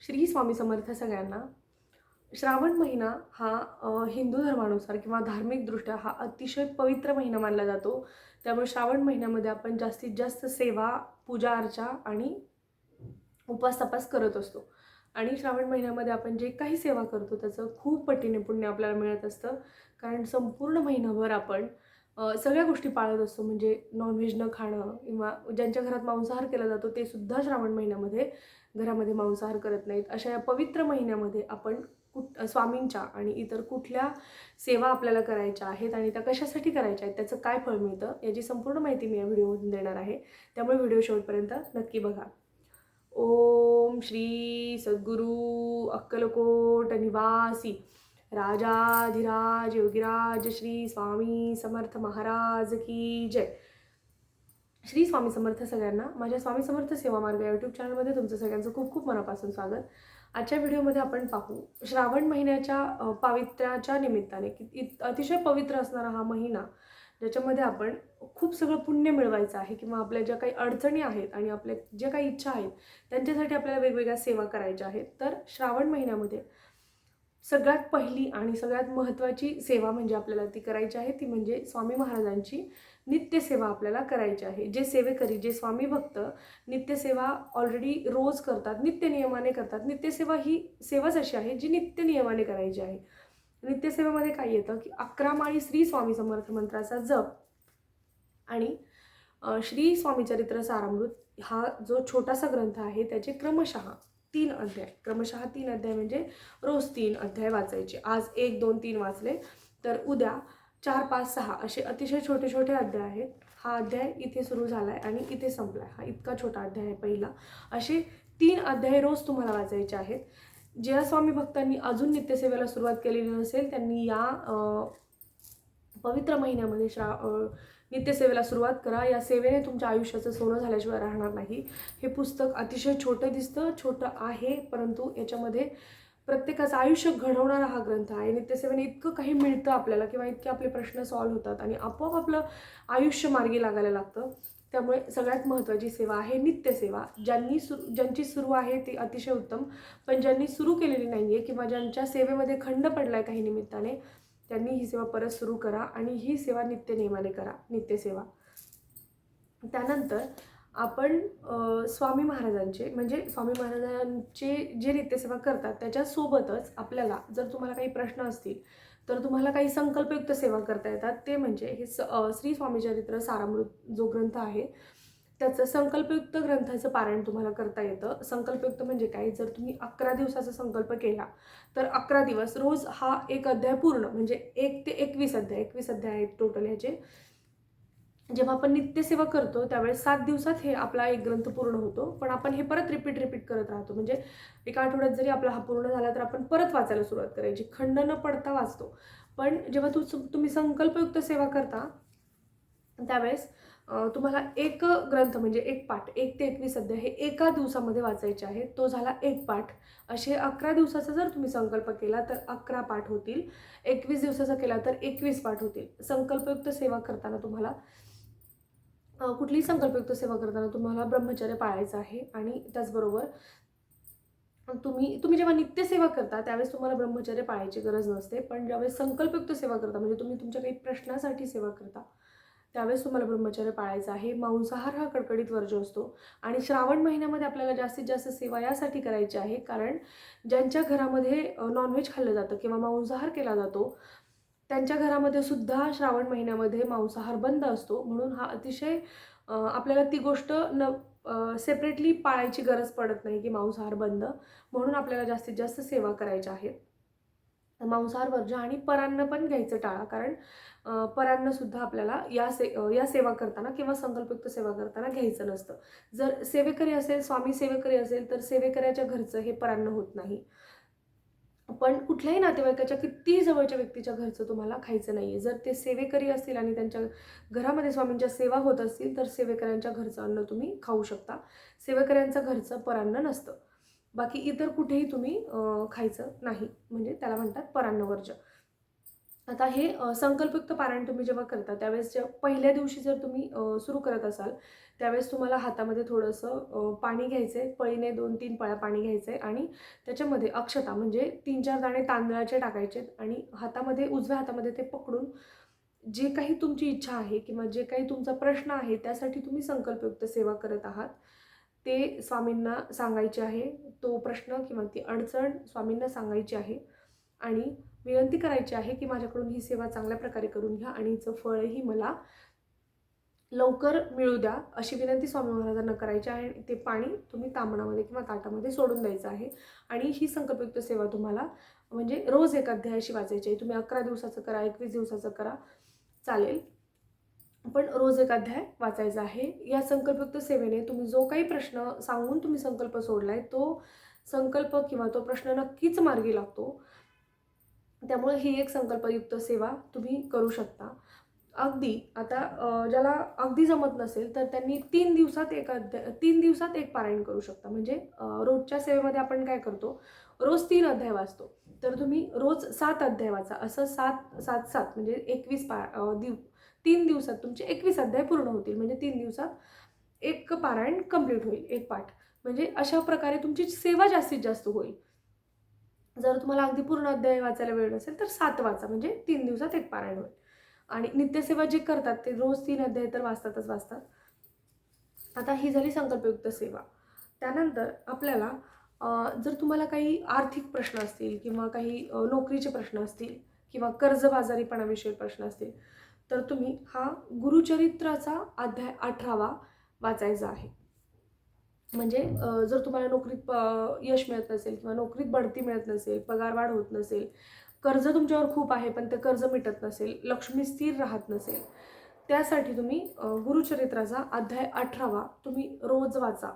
श्री स्वामी समर्थ सगळ्यांना. श्रावण महिना हा हिंदू धर्मानुसार किंवा धार्मिकदृष्ट्या हा अतिशय पवित्र महिना मानला जातो. त्यामुळे श्रावण महिन्यामध्ये आपण जास्तीत जास्त सेवा पूजा अर्चा आणि उपास तपास करत असतो. आणि श्रावण महिन्यामध्ये आपण जे काही सेवा करतो त्याचं खूप पटीने पुण्य आपल्याला मिळत असतं. कारण संपूर्ण महिनाभर आपण सगळ्या गोष्टी पाळत असतो. म्हणजे नॉनव्हेज न खाणं किंवा ज्यांच्या घरात मांसाहार केला जातो ते सुद्धा श्रावण महिन्यामध्ये घरामध्ये मांसाहार करत नाहीत. अशा या पवित्र महिन्यामध्ये आपण कुठ स्वामींच्या आणि इतर कुठल्या सेवा आपल्याला करायच्या आहेत आणि त्या कशासाठी करायच्या आहेत त्याचं काय फळ मिळतं याची संपूर्ण माहिती मी या व्हिडिओमधून देणार आहे. त्यामुळे व्हिडिओ शेवटपर्यंत नक्की बघा. ओम श्री सद्गुरू अक्कलकोट निवासी. राजाधिराज योगिराज श्री स्वामी समर्थ महाराज की जय. श्री स्वामी समर्थ सगळ्यांना माझ्या स्वामी समर्थ सेवा मार्ग या यूट्यूब चॅनलमध्ये तुमचं सगळ्यांचं खूप खूप मनापासून स्वागत. आजच्या व्हिडिओमध्ये आपण पाहू श्रावण महिन्याच्या पावित्र्याच्या निमित्ताने की इत- अतिशय पवित्र असणारा हा महिना ज्याच्यामध्ये आपण खूप सगळं पुण्य मिळवायचं आहे किंवा आपल्या ज्या काही अडचणी आहेत आणि आपल्या ज्या काही इच्छा आहेत त्यांच्यासाठी आपल्याला वेगवेगळ्या सेवा करायच्या आहेत. तर श्रावण महिन्यामध्ये सगळ्यात पहिली आणि सगळ्यात महत्त्वाची सेवा म्हणजे आपल्याला ती करायची आहे ती म्हणजे स्वामी महाराजांची नित्यसेवा आपल्याला करायची आहे. जे सेवेकरी जे स्वामी भक्त नित्यसेवा ऑलरेडी रोज करतात नित्य नियमाने करतात. नित्यसेवा ही सेवाच अशी आहे जी नित्य नियमाने करायची आहे. नित्यसेवेमध्ये काय येतं की अकरा माळी श्री स्वामी समर्थ मंत्राचा जप आणि श्री स्वामी चरित्र सारामृत हा जो छोटासा ग्रंथ आहे त्याचे क्रमशः तीन अध्याय. क्रमशः तीन अध्याय म्हणजे रोज तीन अध्याय वाचायचे. आज एक दोन तीन वाचले. तर उद्या चार पाच सहा असे अतिशय छोटे छोटे अध्याय आहेत. हा अध्याय इथे सुरू झाला आहे आणि इथे संपला आहे हा इतका छोटा अध्याय आहे पहिला. असे तीन अध्याय रोज तुम्हाला वाचायचे आहेत. ज्या स्वामी भक्तांनी अजून नित्यसेवेला सुरुवात केलेली नसेल त्यांनी या पवित्र महिन्यामध्ये श्रा नित्यसेवेला सुरुवात करा. या सेवेने तुमच्या आयुष्याचं सोनं झाल्याशिवाय राहणार नाही. हे पुस्तक अतिशय छोटं दिसतं छोटं आहे परंतु याच्यामध्ये प्रत्येकाचं आयुष्य घडवणारा हा ग्रंथ आहे. नित्यसेवेने इतकं काही मिळतं आपल्याला किंवा इतके आपले प्रश्न सॉल्व्ह होतात आणि आपोआप आपलं आयुष्य मार्गी लागायला लागतं. त्यामुळे सगळ्यात महत्त्वाची सेवा आहे नित्यसेवा. ज्यांनी सुरू ज्यांची सुरू आहे ती अतिशय उत्तम पण ज्यांनी सुरू केलेली नाही आहे किंवा ज्यांच्या सेवेमध्ये खंड पडला आहे काही निमित्ताने त्यांनी ही सेवा परत सुरू करा आणि ही सेवा नित्य नियमाने करा नित्यसेवा त्यानंतर आपण स्वामी महाराजांचे म्हणजे स्वामी महाराजांचे जे नित्यसेवा करतात त्याच्यासोबतच आपल्याला जर तुम्हाला काही प्रश्न असतील तर तुम्हाला काही संकल्पयुक्त सेवा करता येतात. ते म्हणजे हे स श्री स्वामी चरित्र सारामृत जो ग्रंथ आहे त्याचं संकल्पयुक्त ग्रंथाचं पारायण तुम्हाला करता येतं. संकल्पयुक्त म्हणजे काय? जर तुम्ही अकरा दिवसाचा संकल्प केला तर अकरा दिवस रोज हा एक अध्याय पूर्ण म्हणजे एक ते एकवीस अध्याय एकवीस अध्याय आहेत टोटल ह्याचे. जेव्हा आपण नित्यसेवा करतो त्यावेळेस सात दिवसात हे आपला एक ग्रंथ पूर्ण होतो. पण आपण हे परत रिपीट रिपीट करत राहतो. म्हणजे एका आठवड्यात जरी आपला हा पूर्ण झाला तर आपण परत वाचायला सुरुवात करायची. खंड न पडता वाचतो. पण जेव्हा तू तुम्ही संकल्पयुक्त सेवा करता त्यावेळेस तुम्हाला एक ग्रंथ म्हणजे एक पाठ एक ते एकवीस अध्याय हे एका दिवसामध्ये वाचायचे आहे. तो झाला एक पाठ. असे अकरा दिवसाचा जर तुम्ही संकल्प केला तर अकरा पाठ होतील. एकवीस दिवसाचा केला तर एकवीस पाठ होतील. संकल्पयुक्त सेवा करताना तुम्हाला कुठलीही संकल्पयुक्त सेवा करताना तुम्हाला ब्रह्मचर्य पाळायचं आहे आणि त्याचबरोबर तुम्ही तुम्ही जेव्हा नित्यसेवा करता त्यावेळेस तुम्हाला ब्रह्मचर्य पाळायची गरज नसते. पण ज्यावेळेस संकल्पयुक्त सेवा करता म्हणजे तुम्ही तुमच्या काही प्रश्नासाठी सेवा करता त्यावेळेस तुम्हाला ब्रह्मचर्य पाळायचं आहे. मांसाहार हा कडकडीत वर्ज असतो. आणि श्रावण महिन्यामध्ये आपल्याला जास्तीत जास्त सेवा यासाठी करायची आहे. कारण ज्यांच्या घरामध्ये नॉनव्हेज खाल्लं जातं किंवा मांसाहार केला जातो त्यांच्या घरामध्ये सुद्धा श्रावण महिन्यामध्ये मांसाहार बंद असतो. म्हणून हा अतिशय आपल्याला ती गोष्ट न सेपरेटली पाळायची गरज पडत नाही की मांसाहार बंद. म्हणून आपल्याला जास्तीत जास्त सेवा करायच्या आहेत. मांसाहार वर्ज्य आणि परान्न पण घ्यायचं टाळा. कारण परान्नसुद्धा आपल्याला या से या सेवा करताना किंवा संकल्पयुक्त सेवा करताना घ्यायचं नसतं. जर सेवेकरी असेल स्वामी सेवेकरी असेल तर सेवेकऱ्याच्या घरचं हे परान्न होत नाही. पण कुठल्याही नातेवाईकाच्या कितीही जवळच्या व्यक्तीच्या घरचं तुम्हाला खायचं नाही आहे जर ते सेवेकरी असतील आणि त्यांच्या घरामध्ये स्वामींच्या सेवा होत असतील तर सेवेकऱ्यांच्या घरचं अन्न तुम्ही खाऊ शकता. सेवेकऱ्यांचं घरचं परान्न नसतं. बाकी इतर कुठेही तुम्ही खायचं नाही. म्हणजे त्याला म्हणतात परान्नवर्ज आता हे संकल्पयुक्त पारायण तुम्ही जेव्हा करता त्यावेळेस जे पहिल्या दिवशी जर तुम्ही सुरू करत असाल त्यावेळेस तुम्हाला हातामध्ये थोडंसं पाणी घ्यायचं आहे पळीने दोन तीन पळ्या पाणी घ्यायचं आहे आणि त्याच्यामध्ये अक्षता म्हणजे तीन चार दाणे तांदळाचे टाकायचे आणि हातामध्ये उजव्या हातामध्ये ते पकडून जे काही तुमची इच्छा आहे किंवा जे काही तुमचा प्रश्न आहे त्यासाठी तुम्ही संकल्पयुक्त सेवा करत आहात. ते स्वामींना सांगायचे आहे. तो प्रश्न किंवा ती अडचण स्वामींना सांगायची आहे. आणि विनंती करायची आहे की माझ्याकडून ही सेवा चांगल्या प्रकारे करून घ्या आणि हिचं फळही मला लवकर मिळू द्या अशी विनंती स्वामी महाराजांना करायची आहे. आणि ते पाणी तुम्ही तांबणामध्ये किंवा ताटामध्ये सोडून द्यायचं आहे. आणि ही संकल्पयुक्त सेवा तुम्हाला म्हणजे रोज एक अध्यायाशी वाचायची आहे. तुम्ही अकरा दिवसाचं करा एकवीस दिवसाचं करा चालेल. पण रोज एक अध्याय वाचायचा आहे. या संकल्पयुक्त सेवेने तुम्ही जो काही प्रश्न सांगून तुम्ही संकल्प सोडलाय तो संकल्प किंवा तो प्रश्न नक्कीच मार्गी लागतो. त्यामुळे ही एक संकल्पयुक्त सेवा तुम्ही करू शकता. अगदी आता ज्याला अगदी जमत नसेल तर त्यांनी तीन दिवसात एक अध्याय तीन दिवसात एक पारायण करू शकता. म्हणजे रोजच्या सेवेमध्ये आपण काय करतो? रोज तीन अध्याय वाचतो. तर तुम्ही रोज सात अध्याय वाचा. असं सात सात सात म्हणजे एकवीस पा दिव तीन दिवसात तुमचे एकवीस अध्याय पूर्ण होतील. म्हणजे तीन दिवसात एक पारायण कंप्लीट होईल एक पाठ. म्हणजे अशा प्रकारे तुमची सेवा जास्तीत जास्त होईल. जर तुम्हाला अगदी पूर्ण अध्याय वाचायला वेळ नसेल तर सात वाचा. म्हणजे तीन दिवसात एक पारायण होईल. आणि नित्यसेवा जे करतात ते रोज तीन अध्याय तर वाचतातच वाचतात. आता ही झाली संकल्पयुक्त सेवा. त्यानंतर आपल्याला जर तुम्हाला काही आर्थिक प्रश्न असतील किंवा काही नोकरीचे प्रश्न असतील किंवा कर्जबाजारीपणाविषयी प्रश्न असतील तर तुम्ही हा गुरुचरित्राचा अध्याय अठरावा वाचायचा आहे. म्हणजे जर तुम्हाला नोकरीत प- यश मिळत नसेल किंवा नोकरीत बढती मिळत नसेल पगारवाढ होत नसेल कर्ज तुमच्यावर खूप आहे पण ते कर्ज मिटत नसेल लक्ष्मी स्थिर राहत नसेल त्यासाठी तुम्ही गुरुचरित्राचा अध्याय अठरावा तुम्ही रोज वाचा.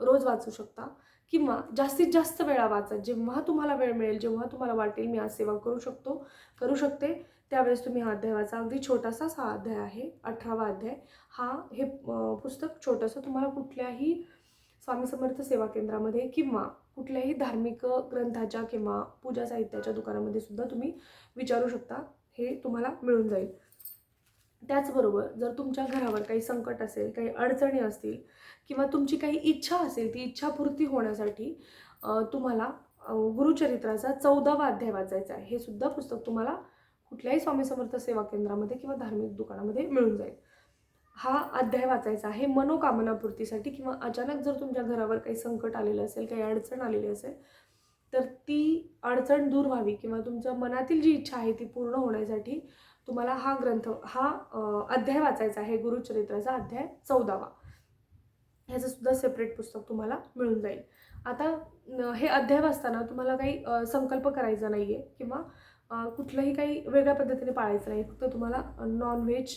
रोज वाचू शकता. किंवा जास्तीत जास्त वेळा वाचा. जेव्हा तुम्हाला वेळ मिळेल जेव्हा तुम्हाला वाटेल मी आज सेवा करू शकतो करू शकते. त्यावेळेस तुम्ही हा अध्याय वाचा अगदी छोटासाच हा अध्याय आहे अठरावा अध्याय. हा हे पुस्तक छोटंसं तुम्हाला कुठल्याही स्वामी समर्थ सेवा केंद्रामध्ये किंवा कुठल्याही धार्मिक ग्रंथाच्या किंवा पूजा साहित्याच्या दुकानामध्ये सुद्धा तुम्ही विचारू शकता. हे तुम्हाला मिळून जाईल. त्याचबरोबर जर तुमच्या घरावर काही संकट असेल काही अडचणी असतील किंवा तुमची काही इच्छा असेल ती इच्छापूर्ती होण्यासाठी तुम्हाला गुरुचरित्राचा चौदावा अध्याय वाचायचा आहे. हे सुद्धा पुस्तक तुम्हाला कुठल्याही स्वामी समर्थ सेवा केंद्रामध्ये किंवा धार्मिक दुकानामध्ये मिळून जाईल. हा अध्याय वाचायचा आहे मनोकामनापूर्तीसाठी किंवा अचानक जर तुमच्या घरावर काही संकट आलेलं असेल काही अडचण आलेली असेल तर ती अडचण दूर व्हावी किंवा तुमच्या मनातील जी इच्छा आहे ती पूर्ण होण्यासाठी तुम्हाला हा ग्रंथ हा अध्याय वाचायचा आहे गुरुचरित्राचा अध्याय चौदावा. ह्याचं सुद्धा सेपरेट पुस्तक तुम्हाला मिळून जाईल. आता हे अध्याय वाचताना तुम्हाला काही संकल्प करायचा नाही आहे किंवा कुठलंही काही वेगळ्या पद्धतीने पाळायचं नाही फक्त तुम्हाला नॉनव्हेज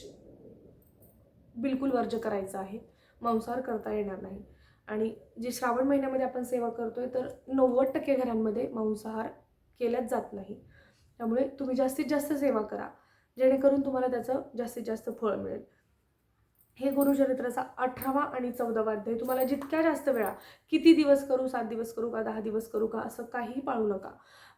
बिलकुल वर्ज करायचं आहे मांसाहार करता येणार नाही. आणि जे श्रावण महिन्यामध्ये आपण सेवा करतोय तर नव्वद टक्के घरांमध्ये मांसाहार केल्याच जात नाही. त्यामुळे तुम्ही जास्तीत जास्त सेवा करा. जेणेकरून तुम्हाला त्याचं जास्तीत जास्त फळ मिळेल. हे गुरुचरित्राचा अठरावा आणि चौदावा अध्याय तुम्हाला जितक्या जास्त वेळा किती दिवस करू सात दिवस करू का दहा दिवस करू का असं काही पाळू नका.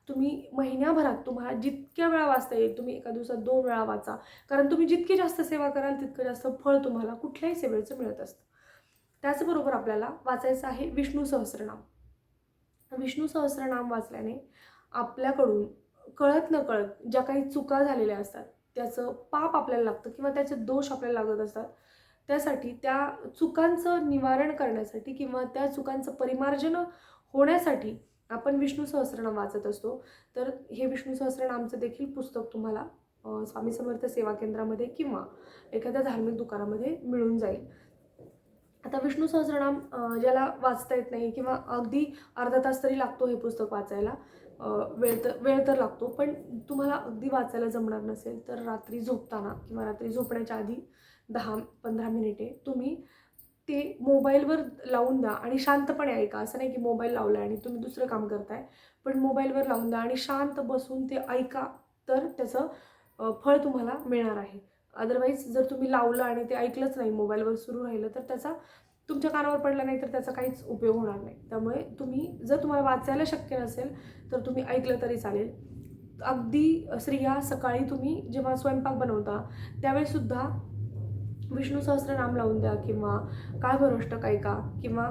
तुम्ही महिन्याभरात तुम्हाला जितक्या वेळा वाचता येईल तुम्ही एका दिवसात दोन वेळा वाचा. कारण तुम्ही जितकी जास्त सेवा कराल तितकं जास्त फळ तुम्हाला कुठल्याही सेवेचं मिळत असतं. त्याचबरोबर आपल्याला वाचायचं आहे विष्णू सहस्रनाम. विष्णू सहस्रनाम वाचल्याने आपल्याकडून कळत न कळत ज्या काही चुका झालेल्या असतात त्याचं पाप आपल्याला लागतं किंवा त्याचे दोष आपल्याला लागत असतात. त्यासाठी त्या चुकांचं निवारण करण्यासाठी किंवा त्या चुकांचं परिमार्जन होण्यासाठी आपण विष्णू सहस्रनाम वाचत असतो. तर हे विष्णू सहस्रनामचं देखील पुस्तक तुम्हाला स्वामी समर्थ सेवा केंद्रामध्ये किंवा एखाद्या धार्मिक दुकानामध्ये मिळून जाईल. आता विष्णू सहस्रनाम ज्याला वाचता येत नाही किंवा अगदी अर्धा तास तरी लागतो हे पुस्तक वाचायला. वेळ तर वेळ तर लागतो पण तुम्हाला अगदी वाचायला जमणार नसेल तर रात्री झोपताना किंवा रात्री झोपण्याच्या आधी दहा पंधरा मिनिटे तुम्ही ते मोबाईलवर लावून द्या आणि शांतपणे ऐका. असं नाही की मोबाईल लावला आणि तुम्ही दुसरं काम करताय पण मोबाईलवर लावून द्या आणि शांत बसून ते ऐका तर त्याचं फळ तुम्हाला मिळणार आहे. अदरवाईज जर तुम्ही लावलं आणि ते ऐकलंच नाही मोबाईलवर सुरू राहिलं तर त्याचा तुमच्या कानावर पडला नाही तर त्याचा काहीच उपयोग होणार नाही. त्यामुळे तुम्ही जर तुम्हाला वाचायला शक्य नसेल तर तुम्ही ऐकलं तरी चालेल. अगदी स्त्रिया सकाळी तुम्ही जेव्हा स्वयंपाक बनवता त्यावेळीसुद्धा विष्णू सहस्रनाम लावून द्या किंवा काय भरोष्टक ऐका किंवा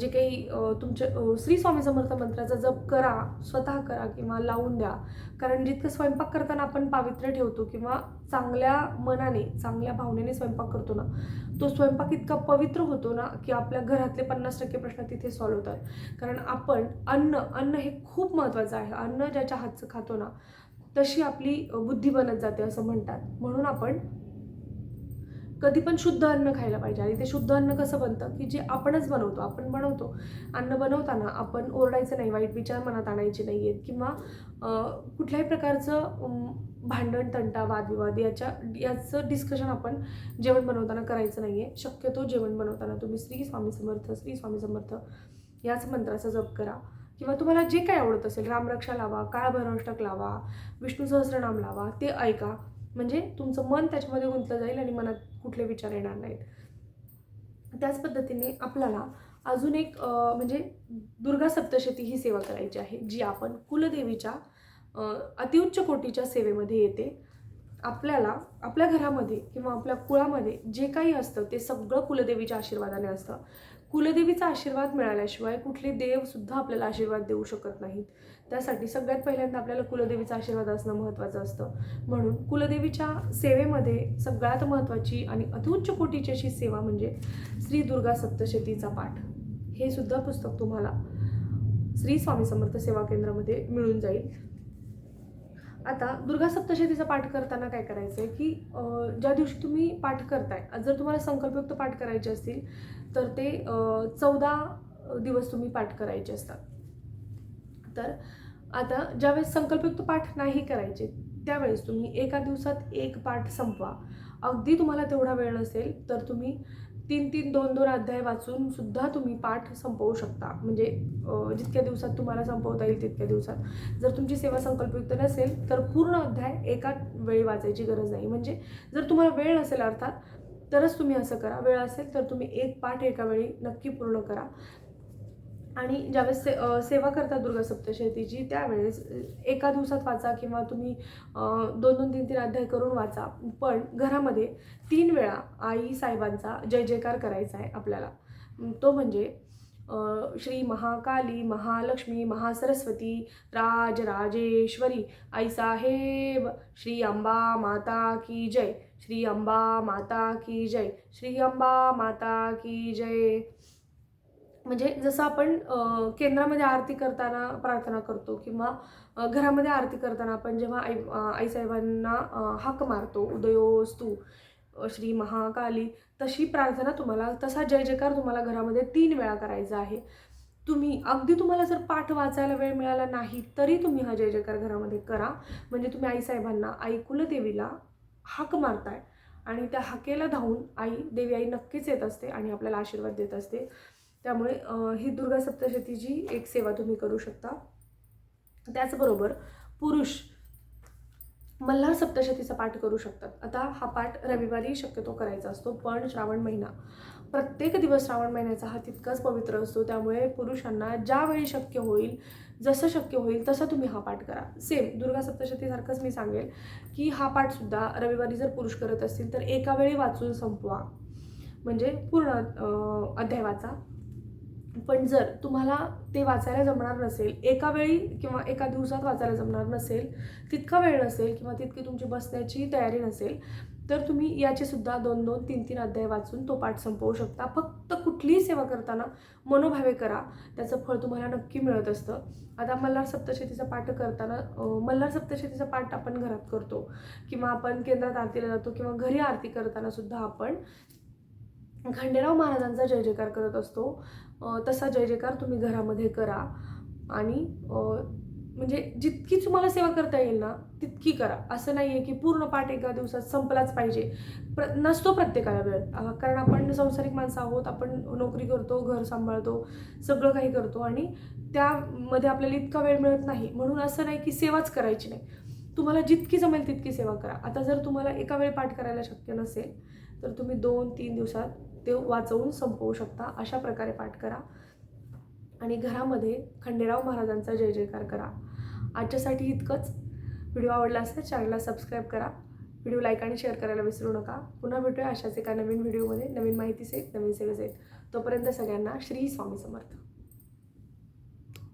जे काही तुमच्या तुमचे श्री स्वामी समर्थ मंत्राचा जप करा स्वतः करा किंवा लावून द्या. कारण जितकं स्वयंपाक करताना आपण पावित्र्य ठेवतो किंवा चांगल्या मनाने चांगल्या भावनेने स्वयंपाक करतो ना तो स्वयंपाक इतका पवित्र होतो ना की आपल्या घरातले पन्नास टक्के प्रश्न तिथे सॉल्व्ह होतात. कारण आपण अन्न अन्न हे खूप महत्त्वाचं आहे. अन्न ज्याच्या हातचं खातो ना तशी आपली बुद्धी बनत जाते असं म्हणतात. म्हणून आपण कधी पण शुद्ध अन्न खायला पाहिजे. आणि ते शुद्ध अन्न कसं बनतं? की जे आपणच बनवतो आपण बनवतो. अन्न बनवताना आपण ओरडायचं नाही वाईट विचार मनात आणायचे नाही आहेत किंवा कुठल्याही प्रकारचं भांडण तंटा वादविवाद याच्या याचं डिस्कशन आपण जेवण बनवताना करायचं नाही आहे शक्यतो जेवण बनवताना तुम्ही श्री स्वामी समर्थ श्री स्वामी समर्थ याच मंत्राचा जप करा. किंवा तुम्हाला जे काय आवडत असेल रामरक्षा लावा काळ लावा विष्णू सहस्रनाम लावा ते ऐका. म्हणजे तुमचं मन त्याच्यामध्ये गुंतलं जाईल आणि मनात कुठले विचार येणार नाहीत. त्याच पद्धतीने आपल्याला अजून एक म्हणजे दुर्गा सप्तशती ही सेवा करायची आहे जी आपण कुलदेवीच्या अतिउच्च कोटीच्या सेवेमध्ये येते. आपल्याला आपल्या घरामध्ये किंवा आपल्या कुळामध्ये जे काही असतं ते सगळं कुलदेवीच्या आशीर्वादाने असतं. कुलदेवीचा आशीर्वाद मिळाल्याशिवाय कुठले देवसुद्धा आपल्याला आशीर्वाद देऊ शकत नाहीत. त्यासाठी सगळ्यात पहिल्यांदा आपल्याला कुलदेवीचा आशीर्वाद असणं महत्त्वाचं असतं. म्हणून कुलदेवीच्या सेवेमध्ये सगळ्यात महत्त्वाची आणि अतिउच्च कोटीची अशी सेवा म्हणजे श्री दुर्गा सप्तशतीचा पाठ. हे सुद्धा पुस्तक तुम्हाला श्री स्वामी समर्थ सेवा केंद्रामध्ये मिळून जाईल. आता दुर्गा सप्तशतीचा पाठ करताना काय करायचं आहे की ज्या दिवशी तुम्ही पाठ करताय जर तुम्हाला संकल्पयुक्त पाठ करायचे असतील तर ते चौदा दिवस तुम्ही पाठ करायचे असतात. तर आता ज्यावेळेस संकल्पयुक्त पाठ नाही करायचे त्यावेळेस तुम्ही एका दिवसात एक पाठ संपवा. अगदी तुम्हाला तेवढा वेळ नसेल तर तुम्ही तीन तीन दोन दोन अध्याय वाचून सुद्धा तुम्ही पाठ संपवू शकता. म्हणजे जितक्या दिवसात तुम्हाला संपवता येईल तितक्या दिवसात. जर तुमची सेवा संकल्पयुक्त नसेल तर पूर्ण अध्याय एका वेळी वाचायची गरज नाही. म्हणजे जर तुम्हाला वेळ नसेल अर्थात तरच तुम्ही असं करा. वेळ असेल तर तुम्ही एक पाठ एका वेळी नक्की पूर्ण करा. आणि ज्यावेळेस से सेवा करता दुर्गा सप्तशतीची त्यावेळेस एका दिवसात वाचा किंवा तुम्ही दोन दोन तीन तीन अध्याय करून वाचा. पण घरामध्ये तीन वेळा आई साहेबांचा जय जयकार करायचा आहे आपल्याला. तो म्हणजे श्री महाकाली महालक्ष्मी महासरस्वती राजराजेश्वरी आई साहेब श्री अंबा माता की जय. श्री अंबा माता की जय. श्री अंबा माता की जय. म्हणजे जसं आपण केंद्रामध्ये आरती करताना प्रार्थना करतो किंवा घरामध्ये आरती करताना आपण जेव्हा आई आईसाहेबांना हाक मारतो उदयोस्तू श्री महाकाली तशी प्रार्थना तुम्हाला तसा जय जयकार तुम्हाला घरामध्ये तीन वेळा करायचा आहे. तुम्ही अगदी तुम्हाला जर पाठ वाचायला वेळ मिळाला नाही तरी तुम्ही हा जय जयकार घरामध्ये करा. म्हणजे तुम्ही आईसाहेबांना आई कुलदेवीला हाक मारताय आणि त्या हाकेला धावून आई देवी आई नक्कीच येत असते आणि आपल्याला आशीर्वाद देत असते. त्यामुळे ही दुर्गा सप्तशतीची एक सेवा तुम्ही करू शकता त्याचबरोबर पुरुष मल्हार सप्तशतीचा पाठ करू शकतात. आता हा पाठ रविवारी शक्यतो करायचा असतो पण श्रावण महिना. प्रत्येक दिवस श्रावण महिन्याचा हा तितकाच पवित्र असतो त्यामुळे पुरुषांना ज्यावेळी शक्य होईल जसं शक्य होईल तसं तुम्ही हा पाठ करा. सेम दुर्गा सप्तशतीसारखंच मी सांगेल की हा पाठसुद्धा रविवारी जर पुरुष करत असतील तर एका वेळी वाचून संपवा. म्हणजे पूर्ण अध्याय वाचा पण जर तुम्हाला ते वाचायला जमणार नसेल एका वेळी किंवा एका दिवसात वाचायला जमणार नसेल तितका वेळ नसेल किंवा तितकी तुमची बसण्याची तयारी नसेल तर तुम्ही याचे सुद्धा दोन दोन तीन तीन अध्याय वाचून तो पाठ संपवू शकता. फक्त कुठलीही सेवा करताना मनोभावे करा. त्याचं फळ तुम्हाला नक्की मिळत असतं. आता मल्हार सप्तशतीचा पाठ करताना मल्हार सप्तशतीचा पाठ आपण घरात करतो. किंवा आपण केंद्रात आरतीला जातो किंवा घरी आरती करताना सुद्धा आपण खंडेराव महाराजांचा जय जयकार करत असतो. तसा जय जयकार तुम्ही घरामध्ये करा. आणि म्हणजे जितकी तुम्हाला सेवा करता येईल ना तितकी करा. असं नाही आहे की पूर्ण पाठ एका दिवसात संपलाच पाहिजे. प्र नसतो प्रत्येकाला वेळ. कारण आपण संसारिक माणसं आहोत आपण नोकरी करतो घर सांभाळतो सगळं काही करतो आणि त्यामध्ये आपल्याला इतका वेळ मिळत नाही. म्हणून असं नाही की सेवाच करायची नाही. तुम्हाला जितकी जमेल तितकी सेवा करा. आता जर तुम्हाला एका वेळी पाठ करायला शक्य नसेल तर तुम्ही दोन तीन दिवसात ते वाचवून संपवू शकता. अशा प्रकारे पाठ करा. आणि घरामध्ये खंडेराव महाराजांचा जय जयकार करा. आजच्यासाठी इतकंच. व्हिडिओ आवडला असेल चॅनलला सबस्क्राईब करा. व्हिडिओ लाईक आणि शेअर करायला विसरू नका. पुन्हा भेटूया अशाच एका नवीन व्हिडिओमध्ये. नवीन माहितीसहित नवीन सेवेसहित तोपर्यंत सगळ्यांना श्री स्वामी समर्थ.